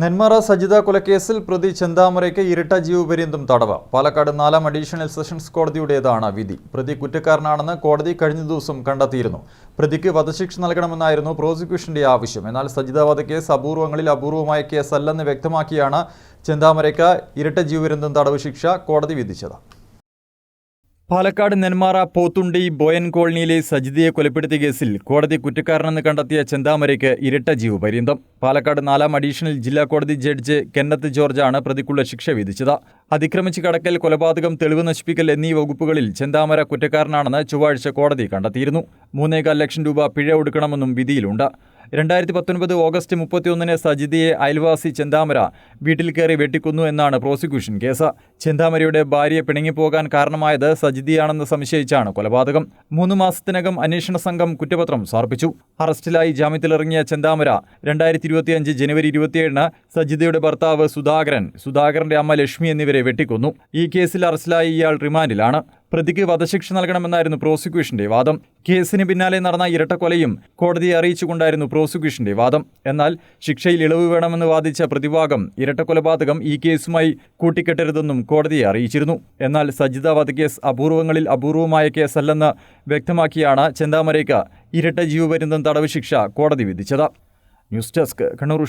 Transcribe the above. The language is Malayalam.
നെന്മാറ സജിത കൊലക്കേസിൽ പ്രതി ചെന്താമരയ്ക്ക് ഇരട്ട ജീവപര്യന്തം തടവ്. പാലക്കാട് നാലാം അഡീഷണൽ സെഷൻസ് കോടതിയുടേതാണ് വിധി. പ്രതി കുറ്റക്കാരനാണെന്ന് കോടതി കഴിഞ്ഞ ദിവസം കണ്ടെത്തിയിരുന്നു. പ്രതിക്ക് വധശിക്ഷ നൽകണമെന്നായിരുന്നു പ്രോസിക്യൂഷന്റെ ആവശ്യം. എന്നാൽ സജിത വധക്കേസ് അപൂർവങ്ങളിൽ അപൂർവമായ കേസല്ലെന്ന് വ്യക്തമാക്കിയാണ് ചെന്താമരയ്ക്ക് ഇരട്ട ജീവപര്യന്തം തടവ് ശിക്ഷ കോടതി വിധിച്ചത്. പാലക്കാട് നെന്മാറ പോത്തുണ്ടി ബോയൻ കോളനിയിലെ സജിതയെ കൊലപ്പെടുത്തിയ കേസിൽ കോടതി കുറ്റക്കാരനെന്ന് കണ്ടെത്തിയ ചെന്താമരയ്ക്ക് ഇരട്ട ജീവപര്യന്തം. പാലക്കാട് നാലാം അഡീഷണൽ ജില്ലാ കോടതി ജഡ്ജ് കെന്നത്ത് ജോർജാണ് പ്രതിക്കുള്ള ശിക്ഷ വിധിച്ചത്. അതിക്രമിച്ച് കടക്കൽ കൊലപാതകം തെളിവ് നശിപ്പിക്കൽ എന്നീ വകുപ്പുകളിൽ ചെന്താമര കുറ്റക്കാരനാണെന്ന് ചൊവ്വാഴ്ച കോടതി കണ്ടെത്തിയിരുന്നു. മൂന്നേകാൽ ലക്ഷം രൂപ പിഴ ഒടുക്കണമെന്നും വിധിയിലുണ്ട്. രണ്ടായിരത്തി പത്തൊൻപത് ഓഗസ്റ്റ് മുപ്പത്തിയൊന്നിന് സജിതയെ അയൽവാസി ചെന്താമര വീട്ടിൽ കയറി വെട്ടിക്കൊന്നു എന്നാണ് പ്രോസിക്യൂഷൻ കേസ്. ചെന്താമരയുടെ ഭാര്യ പിണങ്ങിപ്പോകാൻ കാരണമായത് സജിതയാണെന്ന് സംശയിച്ചാണ് കൊലപാതകം. മൂന്ന് മാസത്തിനകം അന്വേഷണ സംഘം കുറ്റപത്രം സമർപ്പിച്ചു. അറസ്റ്റിലായി ജാമ്യത്തിലിറങ്ങിയ ചെന്താമര രണ്ടായിരത്തി ഇരുപത്തിയഞ്ച് ജനുവരി ഇരുപത്തിയേഴിന് സജിതയുടെ ഭർത്താവ് സുധാകരൻ സുധാകരന്റെ അമ്മ ലക്ഷ്മി എന്നിവരെ വെട്ടിക്കൊന്നു. ഈ കേസിൽ അറസ്റ്റിലായി ഇയാൾ റിമാൻഡിലാണ്. പ്രതിക്ക് വധശിക്ഷ നൽകണമെന്നായിരുന്നു പ്രോസിക്യൂഷന്റെ വാദം. കേസിന് പിന്നാലെ നടന്ന ഇരട്ടക്കൊലയും കോടതിയെ അറിയിച്ചുകൊണ്ടായിരുന്നു പ്രോസിക്യൂഷന്റെ വാദം. എന്നാൽ ശിക്ഷയിൽ ഇളവ് വേണമെന്ന് വാദിച്ച പ്രതിഭാഗം ഇരട്ടക്കൊലപാതകം ഈ കേസുമായി കൂട്ടിക്കെട്ടരുതെന്നും കോടതിയെ അറിയിച്ചിരുന്നു. എന്നാൽ സജിത വധക്കേസ് അപൂർവങ്ങളിൽ അപൂർവമായ കേസല്ലെന്ന് വ്യക്തമാക്കിയാണ് ചെന്താമരയ്ക്ക് ഇരട്ട ജീവപര്യന്തം തടവ് ശിക്ഷ കോടതി വിധിച്ചത്. News desk Kannur